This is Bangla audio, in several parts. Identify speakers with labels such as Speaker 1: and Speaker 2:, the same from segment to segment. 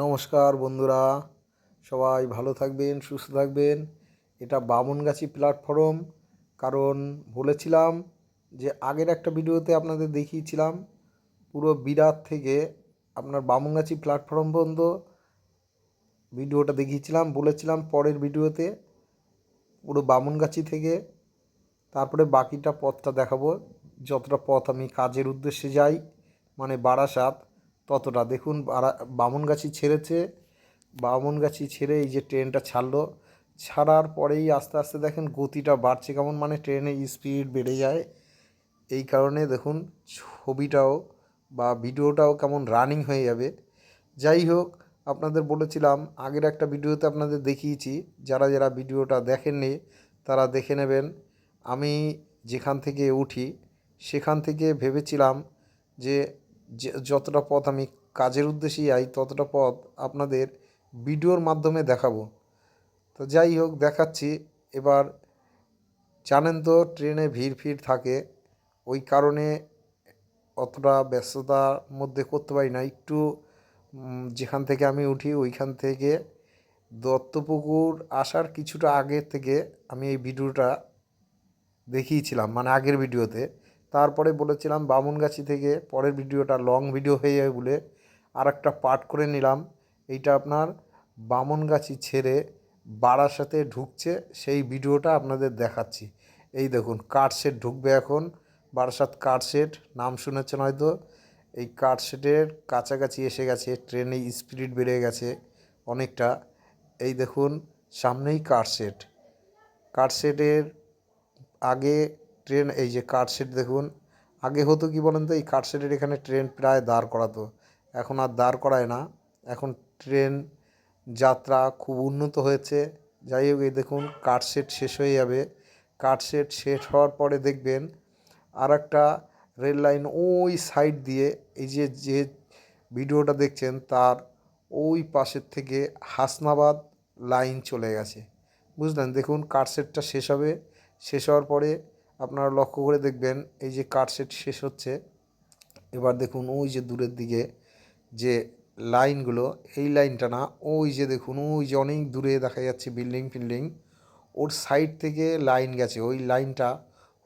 Speaker 1: নমস্কার বন্ধুরা, সবাই ভালো থাকবেন, সুস্থ থাকবেন। এটা বামনগাছি প্ল্যাটফর্ম কারণ বলেছিলাম যে আগের একটা ভিডিওতে আপনাদের দেখিয়েছিলাম, পুরো বিরাট থেকে আপনার বামনগাছি প্ল্যাটফর্ম পর্যন্ত ভিডিওটা দেখিয়েছিলাম, বলেছিলাম পরের ভিডিওতে পুরো বামনগাছি থেকে। তারপরে বাকিটা পথটা দেখাবো, যতটা পথ আমি কাজের উদ্দেশ্যে যাই মানে বারাসাত। ততটা। দেখুন বামনগাছি ছেড়েছে। বামনগাছি ছেড়ে এই যে ট্রেনটা ছাড়লো, ছাড়ার পরেই আস্তে আস্তে দেখেন গতিটা বাড়ছে কেমন মানে ট্রেনের স্পিড বেড়ে যায়। এই কারণে দেখুন, ছবিটাও বা ভিডিওটাও কেমন রানিং হয়ে যাবে। যাই হোক, আপনাদের বলেছিলাম, আগের একটা ভিডিওতে আপনাদের দেখিয়েছি, যারা যারা ভিডিওটা দেখেননি, তারা দেখে নেবেন। আমি যেখান থেকে উঠি, সেখান থেকে ভেবেছিলাম যে যে, যতটা পথ আমি কাজের উদ্দেশ্যে যাই ততটা পথ আপনাদের ভিডিওর মাধ্যমে দেখাবো। তো যাই হোক, দেখাচ্ছি। এবার জানেন তো, ট্রেনে ভিড় ফির থাকে। ওই কারণে অতটা ব্যস্ততার মধ্যে করতে পারি না। একটু যেখান থেকে আমি উঠি, ওইখান থেকে দত্তপুকুর আসার কিছুটা আগে থেকে আমি এই ভিডিওটা দেখিয়েছিলাম মানে আগের ভিডিওতে। তারপরে বলেছিলাম বামুনগাছি থেকে, পরের ভিডিওটা লং ভিডিও হয়ে যাবে বলে আর একটা পার্ট করে নিলাম। এইটা আপনার বামনগাছি ছেড়ে বারাসাতে ঢুকছে, সেই ভিডিওটা আপনাদের দেখাচ্ছি। এই দেখুন কাঠশেড ঢুকবে এখন। বারাসাত কাঠশেড নাম শুনেছেন হয়তো? এই কাঠশেডের কাছাকাছি এসে গেছে, ট্রেনে স্পিড বেড়ে গেছে অনেকটা। এই দেখুন, সামনেই কাঠশেড কাঠশেডের আগে ট্রেন, এই যে কাঠশেড দেখুন। আগে হতো কি বলেন তো, এই কাঠশেডের এখানে ট্রেন প্রায় দাঁড় করাতো। এখন আর দাঁড় করায় না। এখন ট্রেন যাত্রা খুব উন্নত হয়েছে। যাই হোক, এই দেখুন কাঠশেড শেষ হয়ে যাবে। কাঠশেড শেষ হওয়ার পরে দেখবেন আর একটা রেল লাইন ওই সাইড দিয়ে, এই যে যে ভিডিওটা দেখছেন, তার ওই পাশের থেকে হাসনাবাদ লাইন চলে গেছে। বুঝলেন? দেখুন কাঠশেডটা শেষ হবে। শেষ হওয়ার পরে আপনারা লক্ষ্য করে দেখবেন, এই যে কাঠশেড শেষ হচ্ছে। এবার দেখুন, ওই যে দূরের দিকে যে লাইনগুলো, এই লাইনটা না, ওই যে দেখুন, ওই যে অনেক দূরে দেখা যাচ্ছে বিল্ডিং ফিল্ডিং। ওর সাইড থেকে লাইন গেছে, ওই লাইনটা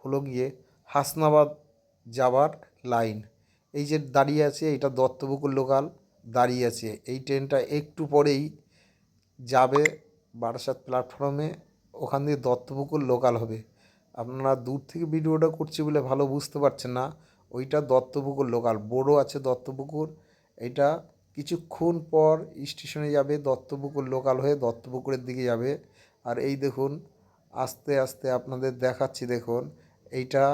Speaker 1: হলো গিয়ে হাসনাবাদ যাবার লাইন এই যে দাঁড়িয়ে আছে, এটা দত্তপুকুর লোকাল দাঁড়িয়ে আছে। এই ট্রেনটা একটু পরেই যাবে বারাসাত প্ল্যাটফর্মে ওখান দিয়ে দত্তপুকুর লোকাল হবে। আপনারা দূর থেকে ভিডিওটা করছি বলে ভালো বুঝতে পারছেন না। ওইটা দত্তপুকুর লোকাল বড় আছে দত্তপুকুর। এটা কিছুক্ষণ পর স্টেশনে যাবে দত্তপুকুর লোকাল হয়ে দত্তপুকুরের দিকে যাবে। আর এই দেখুন, আস্তে আস্তে আপনাদের দেখাচ্ছি, দেখুন। এইটা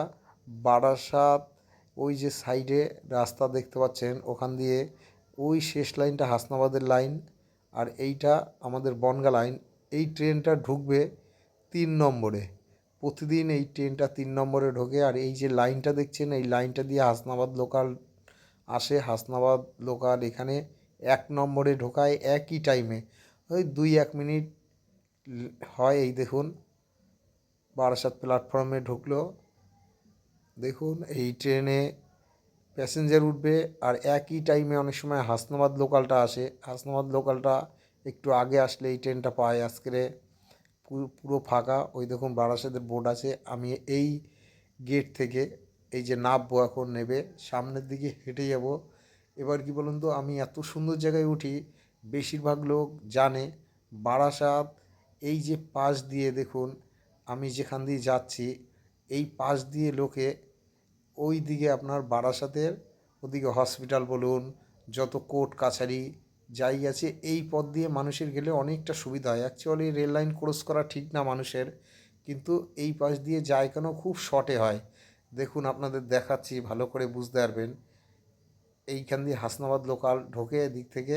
Speaker 1: বারাসাত, ওই যে সাইডে রাস্তা দেখতে পাচ্ছেন, ওখান দিয়ে ওই শেষ লাইনটা হাসনাবাদের লাইন। আর এইটা আমাদের বনগা লাইন। এই ট্রেনটা ঢুকবে তিন নম্বরে। প্রতিদিন এই ট্রেনটা তিন নম্বরে ঢোকে আর এই যে লাইনটা দেখছেন, এই লাইনটা দিয়ে হাসনাবাদ লোকাল আসে। হাসনাবাদ লোকাল এখানে এক নম্বরে ঢোকায় একই টাইমে ওই দুই এক মিনিট হয় এই দেখুন, বারাসাত প্ল্যাটফর্মে ঢুকলো। দেখুন, এই ট্রেনে প্যাসেঞ্জার উঠবে আর একই টাইমে অনেক সময় হাসনাবাদ লোকালটা আসে। হাসনাবাদ লোকালটা একটু আগে আসলে এই ট্রেনটা পায় আজকে পুরো ফাঁকা। ওই দেখুন বারাসাতের বোর্ড আছে। আমি এই গেট থেকে এই যে নামবো এখন নেবে, সামনের দিকে হেঁটে যাব। এবার কি বলুন তো, আমি এত সুন্দর জায়গায় উঠি, বেশিরভাগ লোক জানে বারাসাত, এই যে পাশ দিয়ে দেখুন, আমি যেখান দিয়ে যাচ্ছি, এই পাশ দিয়ে লোকে ওই দিকে আপনার বারাসাতের, ওদিকে হসপিটাল বলুন, যত কোর্ট, কাছারি যাই আছে, এই পথ দিয়ে মানুষের গেলে অনেকটা সুবিধা হয়। অ্যাকচুয়ালি রেল লাইন ক্রস করা ঠিক না মানুষের, কিন্তু এই পাশ দিয়ে যায় কেন খুব শর্টে হয়। দেখুন, আপনাদের দেখাচ্ছি, ভালো করে বুঝতে পারবেন। এইখান দিয়ে হাসনাবাদ লোকাল ঢোকে এদিক থেকে।